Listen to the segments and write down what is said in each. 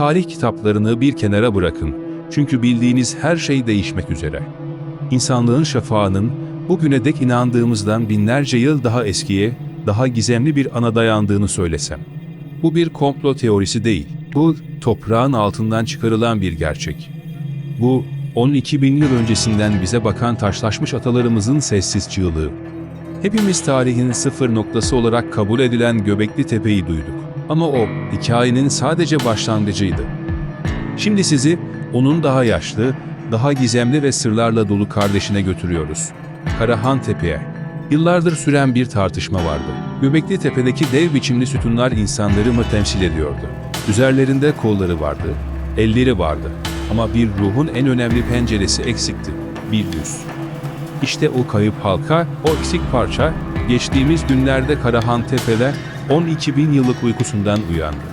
Tarih kitaplarını bir kenara bırakın. Çünkü bildiğiniz her şey değişmek üzere. İnsanlığın şafağının bugüne dek inandığımızdan binlerce yıl daha eskiye, daha gizemli bir ana dayandığını söylesem. Bu bir komplo teorisi değil. Bu toprağın altından çıkarılan bir gerçek. Bu 12 bin yıl öncesinden bize bakan taşlaşmış atalarımızın sessiz çığlığı. Hepimiz tarihin sıfır noktası olarak kabul edilen Göbekli Tepe'yi duyduk. Ama o, hikayenin sadece başlangıcıydı. Şimdi sizi, onun daha yaşlı, daha gizemli ve sırlarla dolu kardeşine götürüyoruz. Karahan Tepe'ye. Yıllardır süren bir tartışma vardı. Göbekli Tepe'deki dev biçimli sütunlar insanları mı temsil ediyordu? Üzerlerinde kolları vardı, elleri vardı. Ama bir ruhun en önemli penceresi eksikti. Bir yüz. İşte o kayıp halka, o eksik parça, geçtiğimiz günlerde Karahan Tepe'de 12 bin yıllık uykusundan uyandı.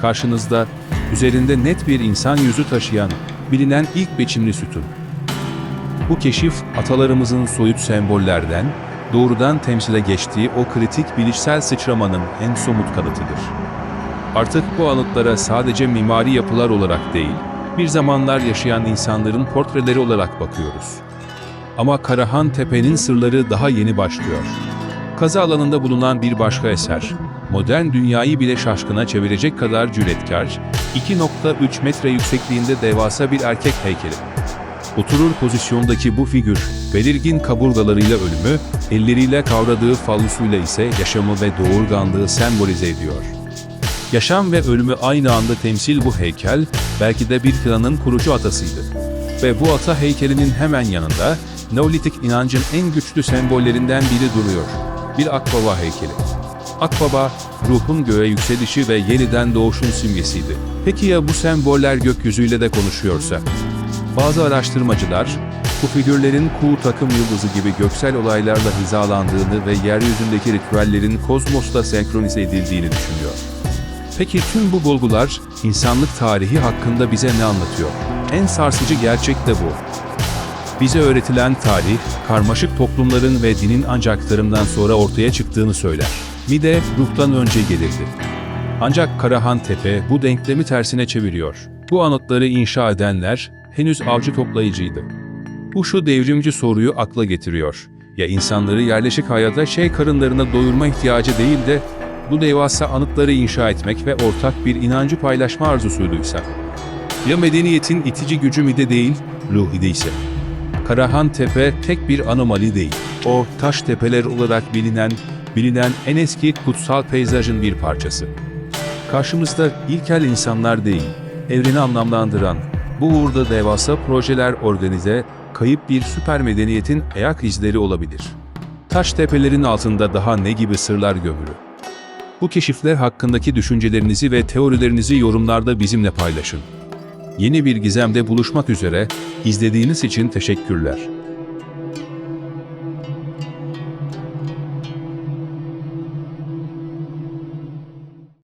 Karşınızda, üzerinde net bir insan yüzü taşıyan, bilinen ilk biçimli sütun. Bu keşif, atalarımızın soyut sembollerden, doğrudan temsile geçtiği o kritik bilişsel sıçramanın en somut kanıtıdır. Artık bu anıtlara sadece mimari yapılar olarak değil, bir zamanlar yaşayan insanların portreleri olarak bakıyoruz. Ama Karahan Tepe'nin sırları daha yeni başlıyor. Kazı alanında bulunan bir başka eser, modern dünyayı bile şaşkına çevirecek kadar cüretkar, 2.3 metre yüksekliğinde devasa bir erkek heykeli. Oturur pozisyondaki bu figür, belirgin kaburgalarıyla ölümü, elleriyle kavradığı fallusuyla ise yaşamı ve doğurganlığı sembolize ediyor. Yaşam ve ölümü aynı anda temsil bu heykel, belki de bir klanın kurucu atasıydı. Ve bu ata heykelinin hemen yanında, Neolitik inancın en güçlü sembollerinden biri duruyor. Bir akbaba heykeli. Akbaba, ruhun göğe yükselişi ve yeniden doğuşun simgesiydi. Peki ya bu semboller gökyüzüyle de konuşuyorsa? Bazı araştırmacılar, bu figürlerin kuğu takım yıldızı gibi göksel olaylarla hizalandığını ve yeryüzündeki ritüellerin kozmosla senkronize edildiğini düşünüyor. Peki tüm bu bulgular insanlık tarihi hakkında bize ne anlatıyor? En sarsıcı gerçek de bu. Bize öğretilen tarih, karmaşık toplumların ve dinin ancak tarımdan sonra ortaya çıktığını söyler. Mide ruhtan önce gelirdi. Ancak Karahan Tepe bu denklemi tersine çeviriyor. Bu anıtları inşa edenler henüz avcı toplayıcıydı. Bu şu devrimci soruyu akla getiriyor. Ya insanları yerleşik hayata şey karınlarına doyurma ihtiyacı değil de bu devasa anıtları inşa etmek ve ortak bir inancı paylaşma arzusuyduysa? Ya medeniyetin itici gücü mide değil, ruh ide ise? Karahan Tepe tek bir anomali değil. O taş tepeler olarak bilinen, bilinen en eski kutsal peyzajın bir parçası. Karşımızda ilkel insanlar değil, evreni anlamlandıran, bu uğurda devasa projeler organize, kayıp bir süper medeniyetin ayak izleri olabilir. Taş tepelerin altında daha ne gibi sırlar gömülü? Bu keşifler hakkındaki düşüncelerinizi ve teorilerinizi yorumlarda bizimle paylaşın. Yeni bir gizemde buluşmak üzere, izlediğiniz için teşekkürler.